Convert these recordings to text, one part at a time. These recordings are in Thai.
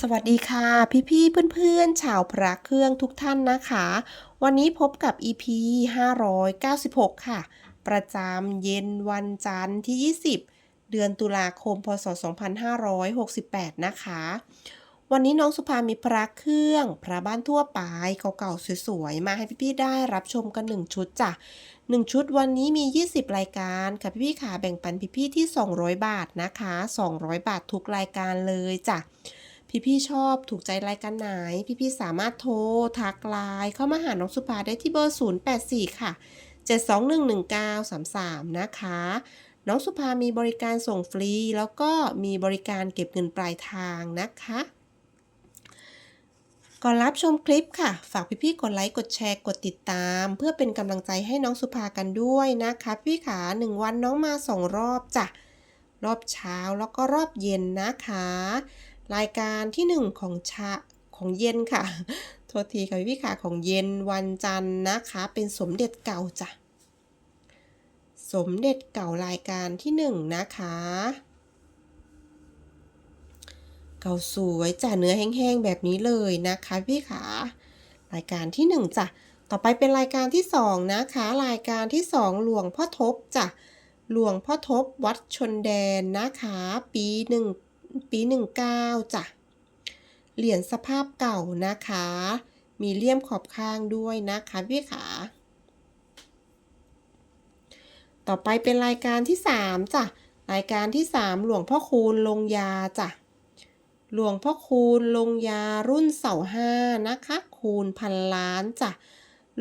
สวัสดีค่ะ พี่ๆเพื่อนๆชาวพระเครื่องทุกท่านนะคะ วันนี้พบกับ EP 596 ค่ะ ประจำเย็นวันจันทร์ที่ 20 เดือนตุลาคม พศ 2568 นะคะ วันนี้น้องสุภามีพระเครื่อง พระบ้านทั่วไปเก่าๆสวยๆ มาให้พี่ๆได้รับชมกัน 1 ชุดจ้ะ 1 ชุดวันนี้มี 20 รายการค่ะพี่ๆค่ะแบ่งปันพี่ๆที่ 200 บาทนะคะ 200 บาททุกรายการเลยจ้ะ พี่ๆชอบถูกใจรายการไหน พี่ๆสามารถโทรทักไลน์เข้ามาหาน้องสุภาได้ที่เบอร์ 084 ค่ะ 7211933 นะคะ น้องสุภามีบริการส่งฟรี แล้วก็มีบริการเก็บเงินปลายทางนะคะก่อนรับชมคลิปค่ะ ฝากพี่ๆกดไลค์กดแชร์กดติดตาม เพื่อเป็นกำลังใจให้น้องสุภากันด้วยนะคะพี่ขาหนึ่งวันน้องมาสองรอบจ้ะรอบเช้าแล้วก็รอบเย็นนะคะ รายการที่หนึ่งของชาของเย็นค่ะ โทษทีค่ะพี่ขาของเย็นวันจันทร์นะคะ เป็นสมเด็จเก่าจ้ะ สมเด็จเก่ารายการที่หนึ่งนะคะ เก่าสวยจ้ะเนื้อแห้งๆแบบนี้เลยนะคะพี่ขารายการที่หนึ่งจ้ะต่อไปเป็นรายการที่สองนะคะ รายการที่สองหลวงพ่อทบจ้ะหลวงพ่อทบวัดชนแดนนะคะ ปีหนึ่ง ปีหนึ่งเก้าจ้ะ เหรียญสภาพเก่านะคะ มีเลี่ยมขอบข้างด้วยนะคะพี่ขา ต่อไปเป็นรายการที่สามจ้ะ รายการที่สามหลวงพ่อคูณลงยาจ้ะ หลวงพ่อคูณลงยารุ่นเสาห้านะคะ คูณพันล้านจ้ะ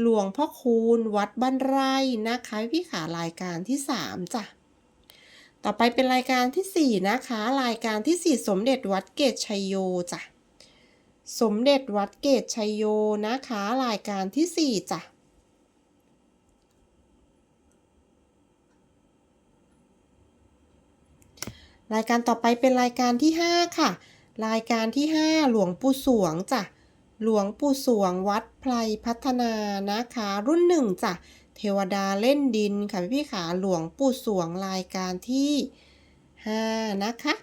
หลวงพ่อคูณวัดบ้านไร่นะคะพี่ขารายการที่สามจ้ะ ต่อไปเป็นรายการที่ 4 นะคะ รายการที่ 4 สมเด็จวัดเกตชัยโยจ้ะสมเด็จวัดเกตชัยโยนะคะ รายการที่ 4จ้ะรายการต่อไปเป็นรายการที่ 5 ค่ะ รายการที่ 5 หลวงปู่สวงจ้ะหลวงปู่สวงวัดไพรพัฒนานะคะ รุ่นหนึ่งจ้ะ เทวดาเล่นดินค่ะพี่ๆขาหลวงปู่สวงรายการที่ 5 นะคะ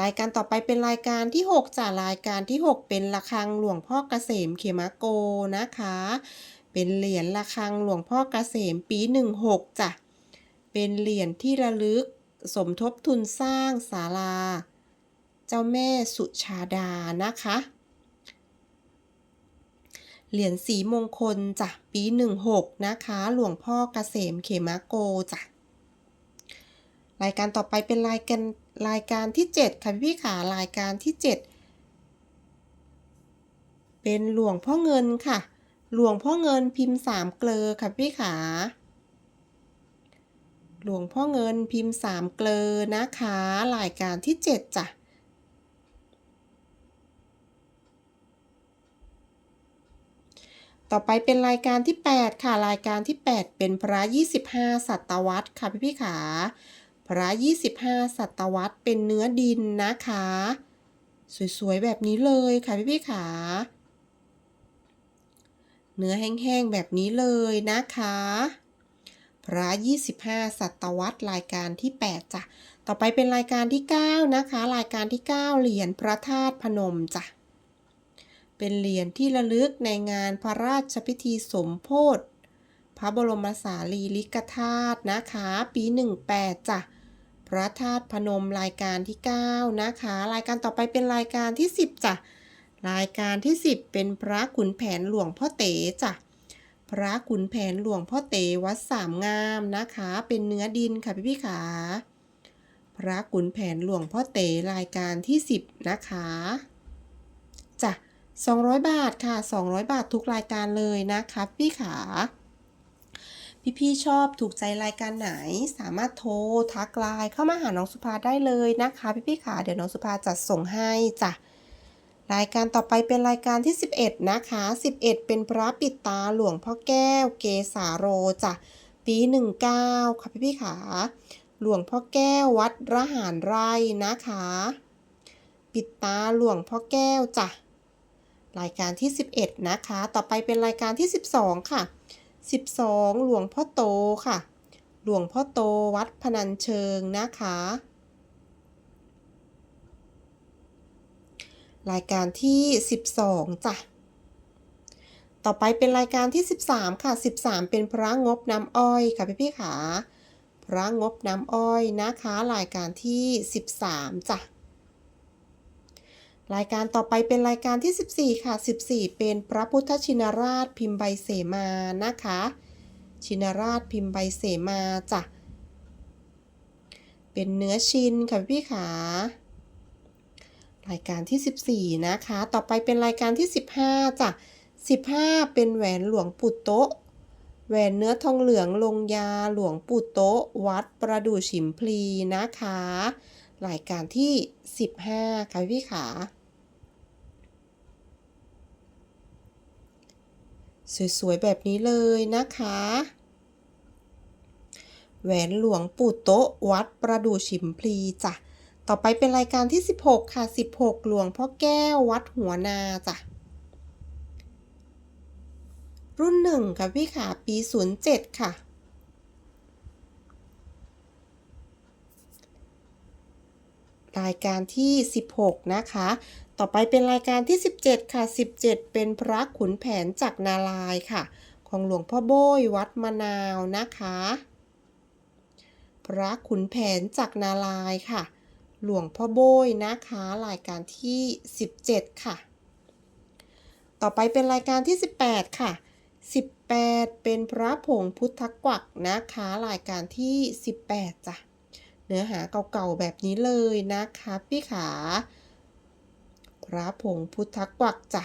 รายการต่อไปเป็นรายการที่ 6จ้ะรายการที่ 6 เป็นระฆังหลวงพ่อเกษมเขมโกนะคะ เป็นเหรียญระฆังหลวงพ่อเกษมปี 16จ้ะเป็นเหรียญที่ระลึกสมทบทุนสร้างศาลา เจ้าแม่สุชาดานะคะ เหรียญสีมงคลจ้ะปี16นะคะ หลวงพ่อเกษมเขมโกจ้ะรายการต่อไปเป็นรายการรายการที่ 7 ค่ะพี่ขารายการที่ 7 เป็นหลวงพ่อเงินค่ะ หลวงพ่อเงินพิมพ์สามเกลอค่ะพี่ขาหลวงพ่อเงินพิมพ์สามเกลอนะคะ รายการที่ 7จ้ะ ต่อไปเป็นรายการที่ 8 ค่ะ รายการที่ 8 เป็นพระ 25ศตวรรษค่ะพี่พี่ขา พระ 25ศตวรรษเป็นเนื้อดินนะคะ สวยๆ แบบนี้เลยค่ะพี่พี่ขา เนื้อแห้งๆ แบบนี้เลยนะคะ พระ 25ศตวรรษรายการที่ 8 จ้ะ ต่อไปเป็นรายการที่ 9 นะคะ รายการที่ 9 เหรียญพระธาตุพนมจ้ะ เป็นเหรียญที่ระลึกในงานพระราชพิธีสมโพธิพระบรมสารีริกธาตุนะคะ ปี 18จ้ะพระธาตุพนมรายการที่ 9 นะคะ รายการต่อไปเป็นรายการที่ 10จ้ะรายการที่ 10 เป็นพระขุนแผนหลวงพ่อเต๋จ้ะพระขุนแผนหลวงพ่อเต๋วัดสามงามนะคะ เป็นเนื้อดินค่ะพี่พี่ขาพระขุนแผนหลวงพ่อเต๋รายการที่ 10 นะคะจ้ะ 200 บาทค่ะ 200 บาททุกรายการเลยนะคะพี่ขา พี่ๆชอบถูกใจรายการไหน สามารถโทรทักไลน์เข้ามาหาน้องสุภาได้เลยนะคะ พี่ๆขาเดี๋ยวน้องสุภาจัดส่งให้จ้ะรายการต่อไปเป็นรายการที่ 11 นะคะ 11 เป็นพระปิดตาหลวงพ่อแก้วเกสาโรจ้ะปี 19 ค่ะพี่ๆขาหลวงพ่อแก้ววัดระหารไร่นะคะ ปิดตาหลวงพ่อแก้วจ้ะ รายการที่ 11 นะคะ ต่อไปเป็นรายการที่ 12 ค่ะ 12 หลวงพ่อโตค่ะ หลวงพ่อโตวัดพนัญเชิงนะคะ รายการที่ 12จ้ะ ต่อไปเป็นรายการที่ 13 ค่ะ 13 เป็นพระงบน้ำอ้อยค่ะพี่พี่ขา พระงบน้ำอ้อยนะคะ รายการที่ 13จ้ะ รายการต่อไปเป็นรายการที่ 14 ค่ะ 14 เป็นพระพุทธชินราชพิมพ์ใบเสมานะคะ ชินราชพิมพ์ใบเสมาจ้ะ เป็นเนื้อชินค่ะพี่ขารายการที่ 14 นะคะ ต่อไปเป็นรายการที่ 15จ้ะ 15 เป็นแหวนหลวงปู่โตะแหวนเนื้อทองเหลืองลงยาหลวงปู่โตะวัดประดู่ฉิมพลีนะคะ รายการที่ 15 ค่ะพี่ขา สวยๆ แบบนี้เลยนะคะ แหวนหลวงปู่โต๊ะวัดประดู่ฉิมพลีจ้ะ ต่อไปเป็นรายการที่ 16 ค่ะ 16 หลวงพ่อแก้ววัดหัวนาจ้ะ รุ่นหนึ่งค่ะพี่ขาปี 07 ค่ะายการที่ 16 นะคะ ต่อไปเป็นรายการที่ 17 ค่ะ 17 เป็นพระขุนแผนจากนารายค่ะ ของหลวงพ่อโบยวัดมะนาวนะคะ พระขุนแผนจากนารายค่ะ หลวงพ่อโบยนะคะ รายการที่ 17 ค่ะ ต่อไปเป็นรายการที่ 18 ค่ะ18 เป็นพระผงพุทธกวักนะคะ รายการที่ 18จ้ะ เนื้อหาเก่าๆแบบนี้เลยนะคะพี่ขา พระผงพุทธกวักจ้ะ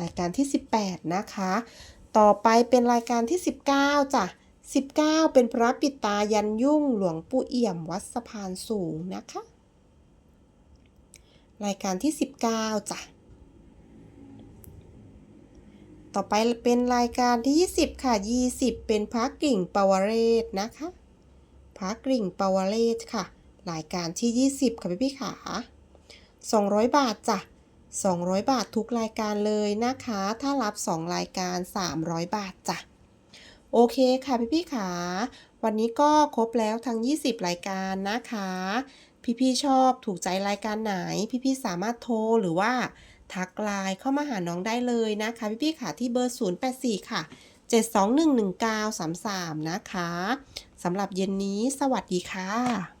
รายการที่ 18 นะคะ ต่อไปเป็นรายการที่ 19 จ้ะ 19 เป็นพระปิตายันยุ่งหลวงปู่เอี่ยมวัดสะพานสูงนะคะ รายการที่ 19 จ้ะ ต่อไปเป็นรายการที่ 20 ค่ะ 20 เป็นพระกริ่งปวเรศนะคะพระกริ่งปวเรศค่ะ รายการที่ 20 ค่ะพี่พี่ขา200 บาทจ้ะ200 บาททุกรายการเลยนะคะ ถ้ารับ 2 รายการ 300 บาทจ้ะ โอเคค่ะพี่พี่ขา วันนี้ก็ครบแล้วทั้ง 20 รายการนะคะ พี่ๆชอบถูกใจรายการไหน พี่ๆสามารถโทรหรือว่า ทักไลน์เข้ามาหาน้องได้เลยนะคะพี่ๆค่ะที่เบอร์ 084 ค่ะ 7211933 นะคะสำหรับเย็นนี้สวัสดีค่ะ